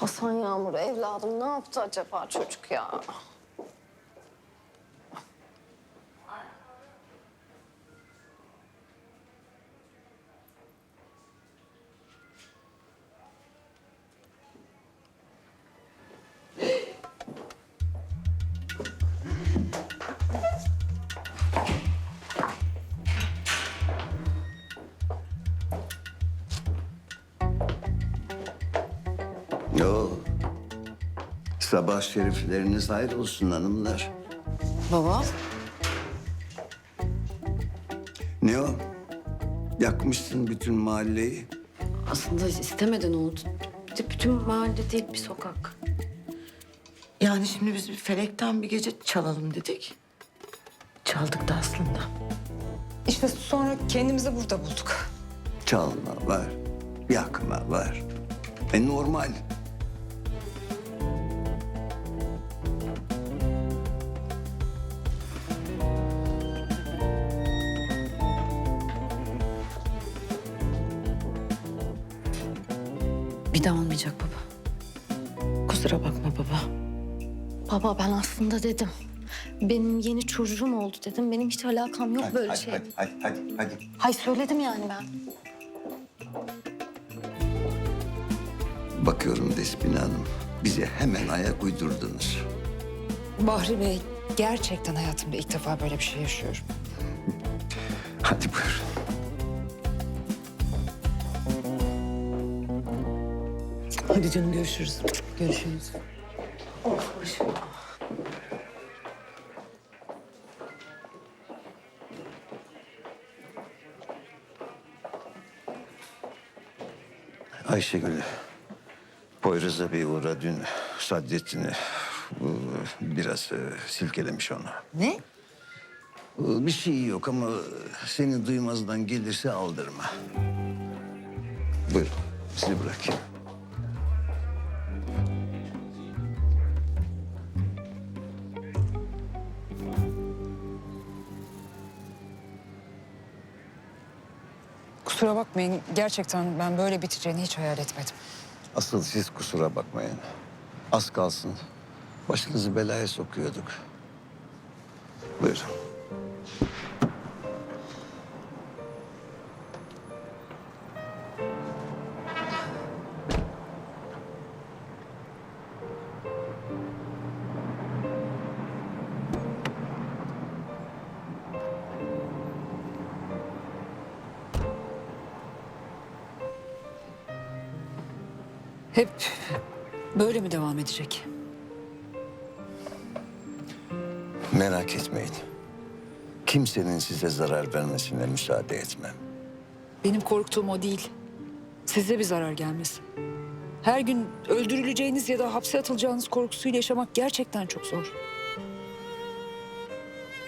Hasan Yağmur evladım ne yaptı acaba çocuk ya? Yo. Sabah şerifleriniz hayır olsun hanımlar. Baba. Ne o? Yakmışsın bütün mahalleyi. Aslında istemeden oldu. Bir de bütün mahalle değil bir sokak. Yani şimdi biz bir felekten bir gece çalalım dedik. Çaldık da aslında. İşte sonra kendimizi burada bulduk. Çalma var, yakma var. E normal. Bir daha olmayacak baba. Kusura bakma baba. Baba ben aslında dedim. Benim yeni çocuğum oldu dedim. Benim hiç alakam yok böyle şey. hadi, hadi, hadi, hadi. Hay söyledim yani ben. Bakıyorum Despina Hanım. Bize hemen ayak uydurdunuz. Bahri Bey, gerçekten hayatımda ilk defa böyle bir şey yaşıyorum. Hadi buyurun. Hadi canım görüşürüz. Görüşürüz. Ayşegül, Poyraz'a bir uğra dün Saadettin'i bu, biraz e, silkelemiş onu. Ne? E, Bir şey yok ama seni duymazdan gelirse aldırma. Buyurun, sizi bırakayım. Kusura bakmayın, gerçekten ben böyle biteceğini hiç hayal etmedim. Asıl siz kusura bakmayın. Az kalsın başınızı belaya sokuyorduk. Buyurun. Hep böyle mi devam edecek? Merak etmeyin. Kimsenin size zarar vermesine müsaade etmem. Benim korktuğum o değil. Size bir zarar gelmesin. Her gün öldürüleceğiniz ya da hapse atılacağınız korkusuyla yaşamak gerçekten çok zor.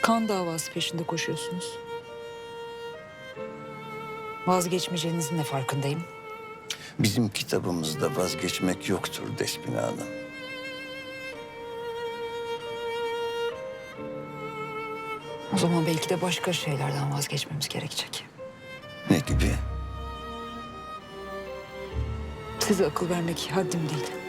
Kan davası peşinde koşuyorsunuz. Vazgeçmeyeceğinizin de farkındayım. Bizim kitabımızda vazgeçmek yoktur Despina Hanım. O zaman belki de başka şeylerden vazgeçmemiz gerekecek. Ne gibi? Size akıl vermek haddim değil.